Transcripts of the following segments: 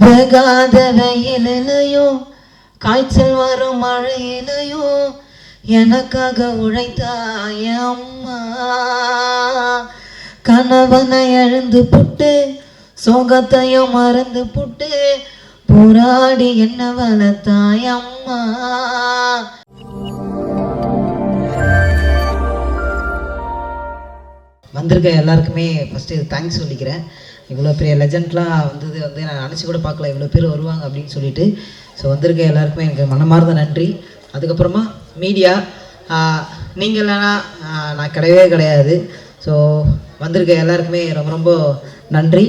வேகாத வெயிலையும் காய்ச்சல் வரும் மழையிலையும் எனக்காக உழைத்தாய அம்மா. கணவனை எழுந்து புட்டு சோகத்தையும் மறந்து புட்டு போராடி என்ன வளர்த்தாய் அம்மா. வந்திருக்க எல்லாருக்குமே ஃபஸ்ட்டு தேங்க்ஸ் சொல்லிக்கிறேன். இவ்வளோ பெரிய லெஜண்ட்லாம் வந்தது வந்து நான் நினச்சி கூட பார்க்கல. இவ்வளோ பேர் வருவாங்க அப்படின்னு சொல்லிட்டு. ஸோ வந்திருக்க எல்லாருக்குமே எனக்கு மனமார்ந்த நன்றி. அதுக்கப்புறமா மீடியா நீங்கள் இல்லைன்னா நான் கிடையவே கிடையாது. ஸோ வந்திருக்க எல்லாருக்குமே ரொம்ப ரொம்ப நன்றி.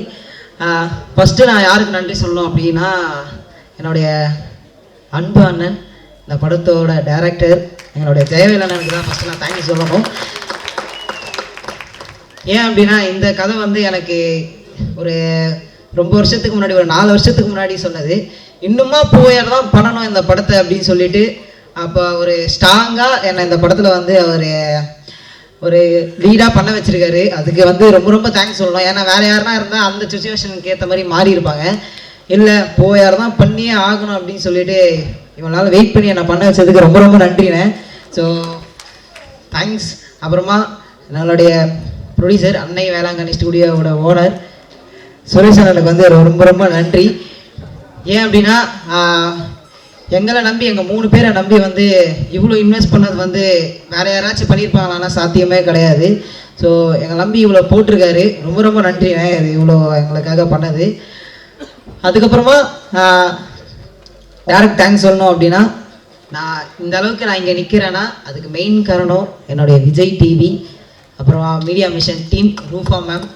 ஃபஸ்ட்டு நான் யாருக்கு நன்றி சொல்லணும் அப்படின்னா என்னுடைய அன்பு அண்ணன் இந்த படத்தோட டைரக்டர் எங்களுடைய ஜெயவேலனுக்கு தான் ஃபஸ்ட்டு நான் தேங்க்யூ சொல்லணும். ஏன் அப்படின்னா இந்த கதை வந்து எனக்கு ஒரு ரொம்ப வருஷத்துக்கு முன்னாடி ஒரு நாலு வருஷத்துக்கு முன்னாடி சொன்னது. இன்னுமா போயர் தான் பண்ணணும் இந்த படத்தை அப்படின்னு சொல்லிட்டு அப்போ ஒரு ஸ்ட்ராங்காக என்னை இந்த படத்தில் வந்து அவர் ஒரு லீடாக பண்ண வச்சிருக்காரு. அதுக்கு வந்து ரொம்ப ரொம்ப தேங்க்ஸ் சொல்லணும். ஏன்னா வேறு யாருனா இருந்தால் அந்த சுச்சுவேஷனுக்கு ஏற்ற மாதிரி மாறி இருப்பாங்க. இல்லை போயார் தான் பண்ணியே ஆகணும் அப்படின்னு சொல்லிட்டு இவனால் வெயிட் பண்ணி என்னை பண்ண வச்சதுக்கு ரொம்ப ரொம்ப நன்றிண்ணே. ஸோ தேங்க்ஸ் அப்புறமா நம்மளுடைய ப்ரொடியூசர் அன்னை வேளாங்கண்ணி ஸ்டுடியோவோட ஓனர் சுரேஷ் அண்ணனுக்கு வந்து ரொம்ப ரொம்ப நன்றி. ஏன் அப்படின்னா எங்களை நம்பி எங்கள் மூணு பேரை நம்பி வந்து இவ்வளோ இன்வெஸ்ட் பண்ணது வந்து வேறு யாராச்சும் பண்ணியிருப்பாங்களான்னா சாத்தியமே கிடையாது. ஸோ எங்களை நம்பி இவ்வளோ போட்டிருக்காரு. ரொம்ப ரொம்ப நன்றி அது இவ்வளோ எங்களுக்காக பண்ணது. அதுக்கப்புறமா யாருக்கு தேங்க்ஸ் சொல்லணும் அப்படின்னா நான் இந்த அளவுக்கு நான் இங்கே நிற்கிறேன்னா அதுக்கு மெயின் காரணம் என்னுடைய விஜய் டிவி அப்புறம் media mission team Rufa ma'am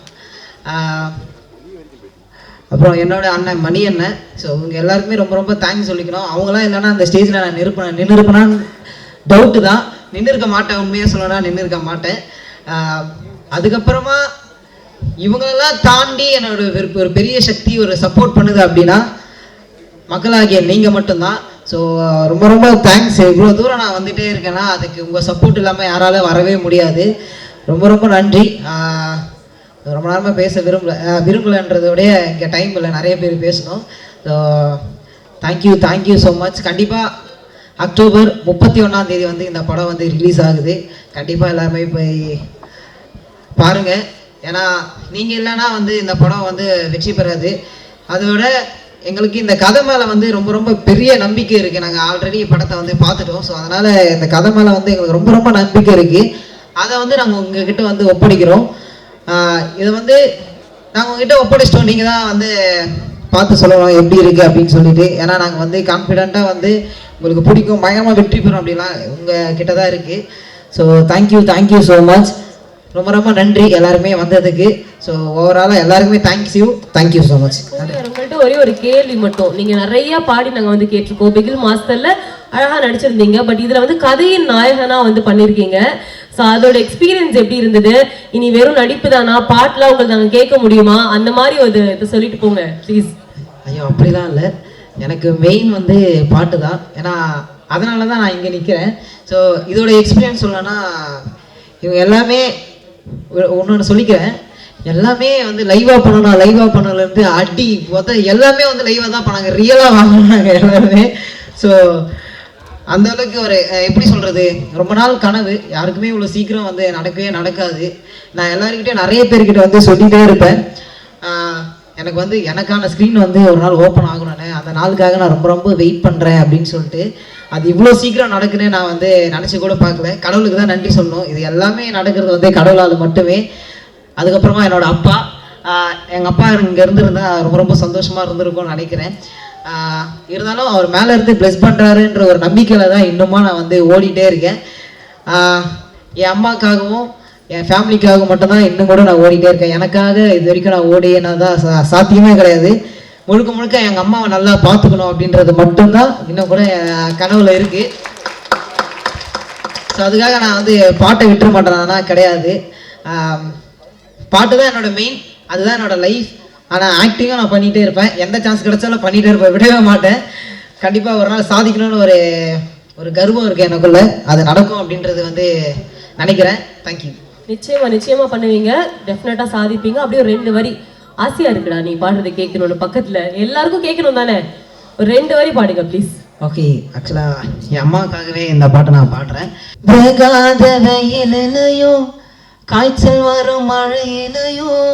அப்புறம் என்னோட அண்ணன் மணி அண்ணன் ஸோ இவங்க எல்லாருக்குமே ரொம்ப ரொம்ப தேங்க்ஸ் சொல்லிக்கணும். அவங்களாம் இல்லைன்னா அந்த ஸ்டேஜில் நான் நிற்பேன் நின்றுருப்பேனான்னு டவுட்டு தான். நின்று இருக்க மாட்டேன் உண்மையாக சொல்லணும்னா நின்று இருக்க மாட்டேன் அதுக்கப்புறமா இவங்களெல்லாம் தாண்டி என்னோட ஒரு பெரிய சக்தி ஒரு சப்போர்ட் பண்ணுது அப்படின்னா மக்களாகிய நீங்கள் மட்டும்தான். ஸோ ரொம்ப ரொம்ப தேங்க்ஸ் இவ்வளோ தூரம் நான் வந்துகிட்டே இருக்கேன்னா அதுக்கு உங்கள் சப்போர்ட் இல்லாமல் யாராலும் வரவே முடியாது. ரொம்ப ரொம்ப நன்றி. ரொம்ப நேரமாக பேச விரும்பல ஆஹ் இங்கே டைம் இல்லை நிறைய பேர் பேசணும். So thank you thank you so much கண்டிப்பாக அக்டோபர் முப்பத்தி ஒன்றாம் தேதி வந்து இந்த படம் வந்து ரிலீஸ் ஆகுது. கண்டிப்பாக எல்லாருமே போய் பாருங்கள் ஏன்னா நீங்கள் இல்லைன்னா வந்து இந்த படம் வந்து வெற்றி பெறாது. அதோட எங்களுக்கு இந்த கதை மேலே வந்து ரொம்ப ரொம்ப பெரிய நம்பிக்கை இருக்குது நாங்கள் ஆல்ரெடி படத்தை வந்து பார்த்துட்டோம். ஸோ அதனால் இந்த கதை மேலே வந்து எங்களுக்கு ரொம்ப ரொம்ப நம்பிக்கை இருக்குது அதை வந்து நாங்கள் உங்ககிட்ட வந்து ஒப்படைக்கிறோம். இதை வந்து நாங்கள் உங்ககிட்ட ஒப்படைச்சிட்டோம். நீங்கள் தான் வந்து பார்த்து சொல்லணும் எப்படி இருக்குது அப்படின்னு சொல்லிட்டு. ஏன்னா நாங்கள் வந்து கான்ஃபிடெண்ட்டாக வந்து உங்களுக்கு பிடிக்கும் பயங்கரமாக வெற்றி பெறும் அப்படிலாம் உங்கள் கிட்ட தான் இருக்குது so thank you thank you so much ரொம்ப ரொம்ப நன்றி எல்லாருமே வந்ததுக்கு. ஸோ ஓவராலாக எல்லாருக்குமே thanks you thank you so much உங்கள்கிட்ட ஒரே ஒரு கேள்வி மட்டும். நீங்கள் நிறையா பாடி நாங்கள் வந்து கேட்டிருக்கோம். பிகில் மாஸ்டரில் அழகாக நடிச்சிருந்தீங்க. பட் இதில் வந்து கதையின் நாயகனாக வந்து பண்ணியிருக்கீங்க ஸோ அதோட எக்ஸ்பீரியன்ஸ் எப்படி இருந்தது? இனி வெறும் நடிப்பு தானா பாட்டுலாம் உங்களுக்கு நாங்கள் கேட்க முடியுமா? அந்த மாதிரி ஒரு இதை சொல்லிட்டு போங்க ப்ளீஸ் ஐயோ அப்படிலாம் இல்லை. எனக்கு மெயின் வந்து பாட்டு தான். ஏன்னா அதனால தான் நான் இங்கே நிற்கிறேன் ஸோ இதோட எக்ஸ்பீரியன்ஸ் சொல்லணும்னா இவங்க எல்லாமே ஒன்று சொல்லிக்கிறேன். எல்லாமே வந்து லைவாக பண்ணணும் லைவாக பண்ணலேருந்து அடி மொத்தம் எல்லாமே வந்து லைவாக தான் பண்ணாங்க. ரியலாக வாங்கினாங்க எல்லாருமே. ஸோ அந்த அளவுக்கு ஒரு எப்படி சொல்கிறது ரொம்ப நாள் கனவு. யாருக்குமே இவ்வளோ சீக்கிரம் வந்து நடக்கவே நடக்காது. நான் எல்லாருக்கிட்டே நிறைய பேர்கிட்ட வந்து சொல்லிகிட்டே இருப்பேன். எனக்கு வந்து எனக்கான ஸ்க்ரீன் வந்து ஒரு நாள் ஓப்பன் ஆகணும்னு அந்த நாளுக்காக நான் ரொம்ப ரொம்ப வெயிட் பண்ணுறேன் அப்படின்னு சொல்லிட்டு அது இவ்வளோ சீக்கிரம் நடக்குன்னு நான் வந்து நினச்சி கூட பார்க்கல. கடவுளுக்கு தான் நன்றி சொல்லணும். இது எல்லாமே நடக்கிறது வந்து கடவுளால் மட்டுமே. அதுக்கப்புறமா என்னோட அப்பா எங்கள் அப்பா இங்கே இருந்திருந்தா ரொம்ப ரொம்ப சந்தோஷமாக இருந்திருக்கும்னு நினைக்கிறேன். இருந்தாலும் அவர் மேலே இருந்து ப்ளஸ் பண்ணுறாருன்ற ஒரு நம்பிக்கையில் தான் இன்னுமா நான் வந்து ஓடிட்டே இருக்கேன். என் அம்மாக்காகவும் என் ஃபேமிலிக்காகவும் மட்டும்தான் இன்னும் கூட நான் ஓடிட்டே இருக்கேன். எனக்காக இது வரைக்கும் நான் ஓடி தான் சா- சாத்தியமே கிடையாது. முழுக்க முழுக்க எங்கள் அம்மாவை நல்லா பார்த்துக்கணும் அப்படின்றது மட்டும்தான். இன்னும் கூட என் கனவுல இருக்குது ஸோ அதுக்காக நான் வந்து பாட்டை விட்டுற மாட்டேனா. கிடையாது. பாட்டு தான் என்னோட மெயின் அதுதான் என்னோடய லைஃப் ஆனால் ஆக்டிங்கும் நான் பண்ணிகிட்டே இருப்பேன். எந்த சான்ஸ் கிடைச்சாலும் பண்ணிகிட்டே இருப்பேன். விடவே மாட்டேன். கண்டிப்பாக ஒரு நாள் சாதிக்கணும்னு ஒரு ஒரு கர்வம் இருக்குது எனக்குள்ள. அது நடக்கும் அப்படின்றது வந்து நினைக்கிறேன். தேங்க்யூ நிச்சயமா நிச்சயமா பண்ணுவீங்க. டெஃபினட்டா சாதிப்பீங்க. அப்படியே ஒரு ரெண்டு வரி ஆசையா இருக்குடா நீ பாடுறதை கேட்கணும்னு பக்கத்துல. எல்லாருக்கும் கேட்கணும் தானே? ஒரு ரெண்டு வரி பாடுங்க ப்ளீஸ் ஓகே ஆக்சுவலாக என் அம்மாவுக்காகவே இந்த பாட்டை நான் பாடுறேன். பிரகாத வெயிலையும் காய்ச்சல் வரும் மழையிலையும்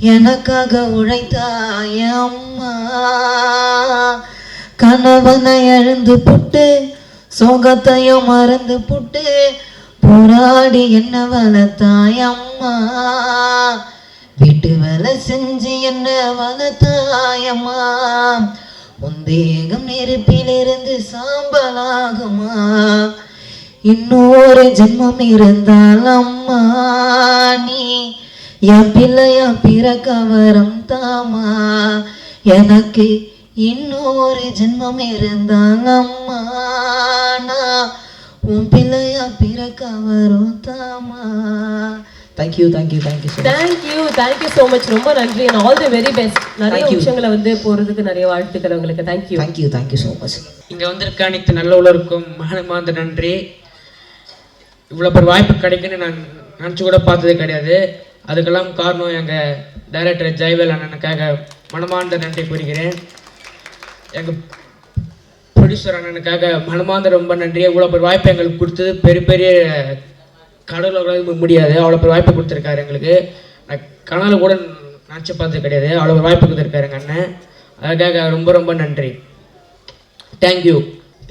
எனக்காக உழைத்தாய் அம்மா. கணவனை எழுந்து புட்டு சோகத்தையும் மறந்து புட்டு போராடி என்ன வளர்த்தாய் அம்மா. வீட்டு வேலை செஞ்சு என்ன வளர்த்தாயம்மா உன் தேகம் நெருப்பிலிருந்து சாம்பலாகுமா. இன்னொரு ஜென்மம் இருந்தால் அம்மா நீ என் பிள்ளையா பிறக்க வரம் தாமா? எனக்கு இன்னொரு ஜென்மம் இருந்தால் அம்மா நான் உன் பிள்ளையா பிறக்க வரும் தாமா? Thank you thank you thank you thank you thank you so much ரொம்ப நன்றி. And all the very best நிறைய. விஷயங்களை வந்து போறதுக்கு நிறைய வாழ்த்துக்கள் உங்களுக்கு. Thank you thank you thank you so much இங்கே வந்திருக்க அனைத்து நல்ல மனமார்ந்த நன்றி. இவ்வளோ பெரிய வாய்ப்பு கிடைக்குன்னு நான் நினச்சி கூட பார்த்ததே கிடையாது. அதுக்கெல்லாம் காரணம் எங்கள் டைரக்டர் ஜெயவேல் அண்ணனுக்காக மனமார்ந்த நன்றி கூறுகிறேன். எங்கள் ப்ரொடியூசர் அண்ணனுக்காக மனமார்ந்த ரொம்ப நன்றி இவ்வளோ பெரிய வாய்ப்பு எங்களுக்கு கொடுத்தது பெரிய பெரிய கடவுள் முடியாது. அவ்வளோ பெரிய வாய்ப்பு கொடுத்துருக்காரு எங்களுக்கு. நான் கனவுல கூட நினச்சி பார்த்தது கிடையாது. அவ்வளோ வாய்ப்பு கொடுத்துருக்காரு எங்கள் அண்ணன். அதுக்காக ரொம்ப ரொம்ப நன்றி. தேங்க்யூ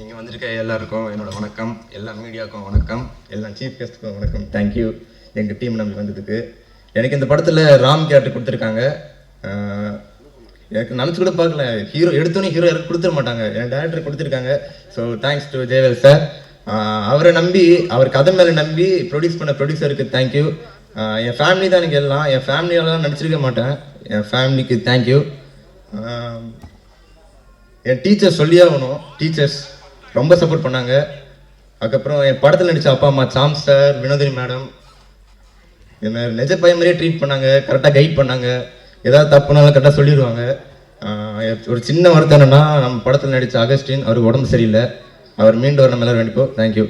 இங்கே வந்திருக்க எல்லாருக்கும் என்னோட வணக்கம். எல்லா மீடியாவுக்கும் வணக்கம். எல்லா சீஃப் கெஸ்ட்டுக்கும் வணக்கம். தேங்க்யூ எங்கள் டீம் நம்பி வந்ததுக்கு. எனக்கு இந்த படத்தில் ராம் கேரக்டர் கொடுத்துருக்காங்க. எனக்கு நினச்சி கூட பார்க்கல. ஹீரோ எடுத்தோன்னே ஹீரோ யாரும் கொடுத்துட மாட்டாங்க. என் டேரக்டர் கொடுத்துருக்காங்க. So thanks to Jayavel sir அவரை நம்பி அவர் கதை மேலே நம்பி ப்ரொடியூஸ் பண்ண ப்ரொடியூசருக்கு தேங்க்யூ என் ஃபேமிலி தான் எனக்கு எல்லாம். என் ஃபேமிலியாலாம் நடிச்சிருக்க மாட்டேன். என் ஃபேமிலிக்கு தேங்க்யூ என் டீச்சர் சொல்லியே ஆகணும். டீச்சர்ஸ் ரொம்ப சப்போர்ட் பண்ணாங்க. அதுக்கப்புறம் என் படத்தில் நடித்த அப்பா அம்மா சாம் சார் வினோதினி மேடம் என்ன நிஜ பையன் மாதிரியே ட்ரீட் பண்ணாங்க கரெக்டாக கைட் பண்ணாங்க. ஏதாவது தப்புனாலும் கரெக்டாக சொல்லிடுவாங்க. ஒரு சின்ன வருத்தம் என்னன்னா நம்ம படத்தில் நடித்த அகஸ்டின் அவருக்கு உடம்பு சரியில்லை. அவர் மீண்டும் வர நம்ம எல்லாரும் வேண்டிப்போம். தேங்க்யூ